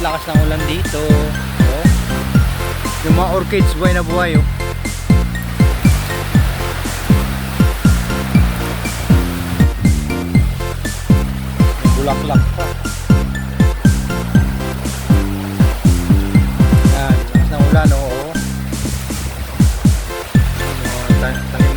lakas ng ulan dito oh. yung mga orchids buhay na buhay oh. May bulaklak pa yan lakas ng ulan oo oh. oh.